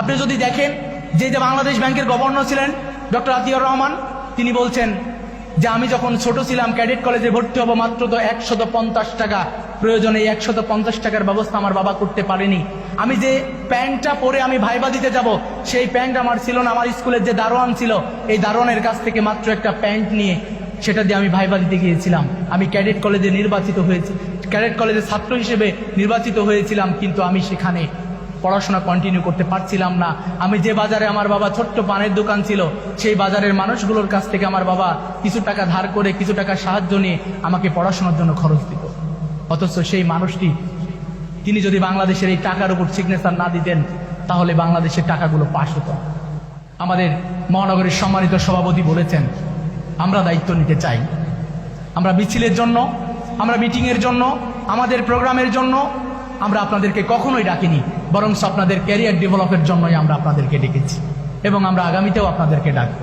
আপনি যদি দেখেন যে যে বাংলাদেশ ব্যাংকের গভর্নর ছিলেন, ডক্টর আতিউর রহমান, তিনি বলছেন যে আমি যখন ছোট ছিলাম, ক্যাডেট কলেজে ভর্তি হব মাত্র তো একশত পঞ্চাশ টাকা। প্রয়োজনে একশত পঞ্চাশ টাকার ব্যবস্থা আমার বাবা করতে পারেনি। আমি যে প্যান্টটা পরে আমি ভাইবা দিতে যাব, সেই প্যান্ট আমার ছিল না, আমার স্কুলের যে দারোয়ান ছিল, এই দারোয়ানের কাছ থেকে মাত্র একটা প্যান্ট নিয়ে সেটা দিয়ে আমি ভাইবা দিতে গিয়েছিলাম। আমি ক্যাডেট কলেজে নির্বাচিত হয়েছি, ক্যাডেট কলেজের ছাত্র হিসেবে নির্বাচিত হয়েছিলাম, কিন্তু আমি সেখানে পড়াশোনা কন্টিনিউ করতে পারছিলাম না। আমি যে বাজারে আমার বাবা ছোট্ট পানের দোকান ছিল, সেই বাজারের মানুষগুলোর কাছ থেকে আমার বাবা কিছু টাকা ধার করে, কিছু টাকা সাহায্য নিয়ে আমাকে পড়াশোনার জন্য খরচ দিত। অথচ সেই মানুষটি, তিনি যদি বাংলাদেশের এই টাকার উপর সিগনেচার না দিতেন, তাহলে বাংলাদেশের টাকাগুলো পাশ হতো আমাদের মহানগরীর সম্মানিত সভাপতি বলেছেন, আমরা দায়িত্ব নিতে চাই। আমরা মিছিলের জন্য, আমরা মিটিংয়ের জন্য, আমাদের প্রোগ্রামের জন্য, আমরা আপনাদেরকে কখনোই ডাকিনি। বরং আপনাদের ক্যারিয়ার ডেভেলপের জন্যই আমরা আপনাদেরকে ডেকেছি। এবং আমরা আগামীতেও আপনাদেরকে ডাকব।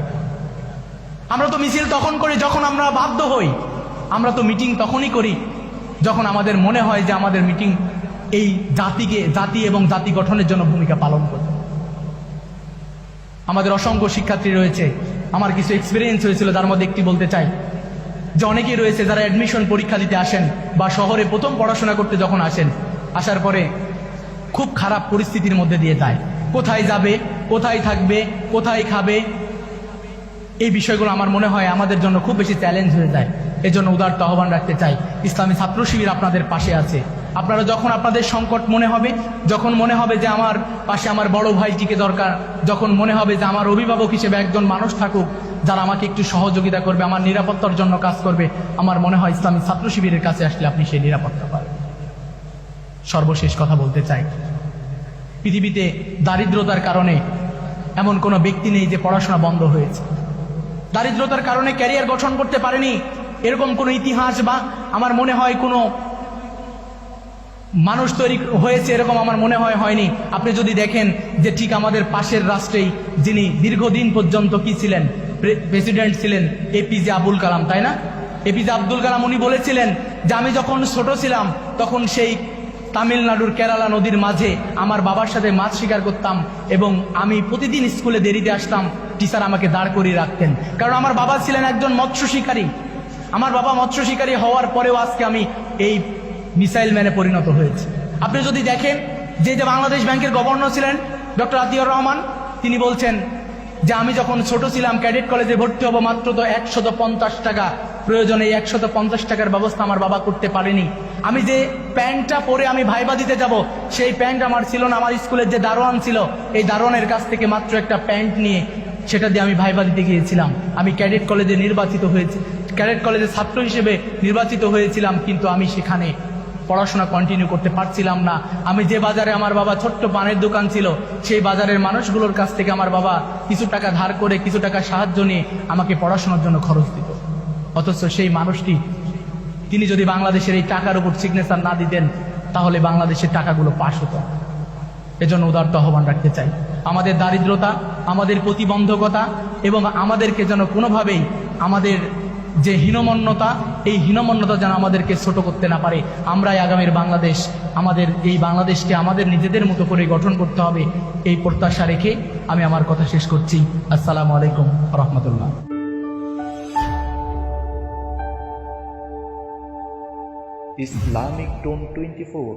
আমরা তো মিছিল তখন করি যখন আমরা বাধ্য হই। আমরা তো মিটিং তখনই করি যখন আমাদের মনে হয় যে আমাদের মিটিং এই জাতিকে, জাতি এবং জাতি গঠনের জন্য ভূমিকা পালন করে আমাদের অসংখ্য শিক্ষার্থী রয়েছে। আমার কিছু এক্সপিরিয়েন্স হয়েছিল তার মধ্যে একটি বলতে চাই যে অনেকেই রয়েছে যারা অ্যাডমিশন পরীক্ষা দিতে আসেন বা শহরে প্রথম পড়াশোনা করতে যখন আসেন, আসার পরে খুব খারাপ পরিস্থিতির মধ্যে দিয়ে যায়। কোথায় যাবে, কোথায় থাকবে, কোথায় খাবে? এই বিষয়গুলো আমার মনে হয় আমাদের জন্য খুব বেশি চ্যালেঞ্জ হয়ে যায়। এই এজন্য উদার্ত আহ্বান রাখতে চাই। ইসলামী ছাত্র শিবির আপনাদের পাশে আছে। আপনারা যখন আপনাদের সংকট মনে হবে, যখন মনে হবে যে আমার পাশে আমার বড় ভাইটিকে দরকার, যখন মনে হবে যে আমার অভিভাবক হিসেবে একজন মানুষ থাকুক, যারা আমাকে একটু সহযোগিতা করবে, আমার নিরাপত্তার জন্য কাজ করবে, আমার মনে হয় ইসলামী ছাত্র শিবিরের কাছে আসলে আপনি সেই নিরাপত্তা পাবেন। সর্বশেষ কথা বলতে চাই। পৃথিবীতে দারিদ্রতার কারণে এমন কোনো ব্যক্তি নেই যে পড়াশোনা বন্ধ হয়েছে। দারিদ্রতার কারণে ক্যারিয়ার গঠন করতে পারেনি। এরকম কোনো ইতিহাস বা আমার মনে হয় কোনো মানুষ তৈরি হয়েছে এরকম আমার মনে হয় হয়নি। আপনি যদি দেখেন যে ঠিক আমাদের পাশের রাষ্ট্রেই যিনি দীর্ঘদিন পর্যন্ত কি ছিলেন? প্রেসিডেন্ট ছিলেন এপিজে আবুল কালাম, তাই না? এপিজে আব্দুল কালাম উনি বলেছিলেন যে, আমি যখন ছোট ছিলাম, তখন সেই তামিলনাড়ুর কেরালা নদীর মাঝে আমার বাবার সাথে মাছ শিকার করতাম এবং আমি প্রতিদিন স্কুলে দেরিতে আসতাম। টিচার আমাকে দাঁড় করিয়ে রাখতেন। কারণ আমার বাবা ছিলেন একজন মৎস্য শিকারী। আমার বাবা মৎস্য শিকারী হওয়ার পরেও আজকে আমি এই মিসাইল ম্যানে পরিণত হয়েছে। আপনি যদি দেখেন, যে যে বাংলাদেশ ব্যাংকের গভর্নর ছিলেন, ডক্টর আতিউর রহমান, তিনি বলছেন যে আমি যখন ছোট ছিলাম, ক্যাডেট কলেজে ভর্তি হব মাত্র তো একশত পঞ্চাশ টাকা। প্রয়োজনে একশত পঞ্চাশ টাকার ব্যবস্থা আমার বাবা করতে পারেনি। আমি যে প্যান্টটা পরে আমি ভাইবা দিতে যাব, সেই প্যান্ট আমার ছিল না, আমার স্কুলের যে দারোয়ান ছিল, এই দারোয়ানের কাছ থেকে মাত্র একটা প্যান্ট নিয়ে সেটা দিয়ে আমি ভাইবা দিতে গিয়েছিলাম। আমি ক্যাডেট কলেজে নির্বাচিত হয়েছি, ক্যাডেট কলেজের ছাত্র হিসেবে নির্বাচিত হয়েছিলাম, কিন্তু আমি সেখানে পড়াশোনা কন্টিনিউ করতে পারছিলাম না। আমি যে বাজারে আমার বাবা ছোট্ট পানের দোকান ছিল, সেই বাজারের মানুষগুলোর কাছ থেকে আমার বাবা কিছু টাকা ধার করে, কিছু টাকা সাহায্য নিয়ে আমাকে পড়াশোনার জন্য খরচ দিত। অথচ সেই মানুষটি, তিনি যদি বাংলাদেশের এই টাকার উপর সিগনেচার না দিতেন, তাহলে বাংলাদেশের টাকাগুলো পাশ হতো এজন্য উদারত আহ্বান রাখতে চাই। আমাদের দারিদ্রতা, আমাদের প্রতিবন্ধকতা এবং আমাদেরকে যেন কোনোভাবেই আমাদের যে হীনমন্যতা, এই হীনমন্যতা যেন আমাদেরকে ছোট করতে না পারে। আমরাই আগামীর বাংলাদেশ। আমাদের, এই বাংলাদেশকে আমাদের নিজেদের মতো করে গঠন করতে হবে, এই প্রত্যাশা রেখে আমি আমার কথা শেষ করছি। আসসালামু আলাইকুম রহমতুল্লাহ। Islamic Tone 24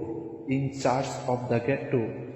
in charge of the ghetto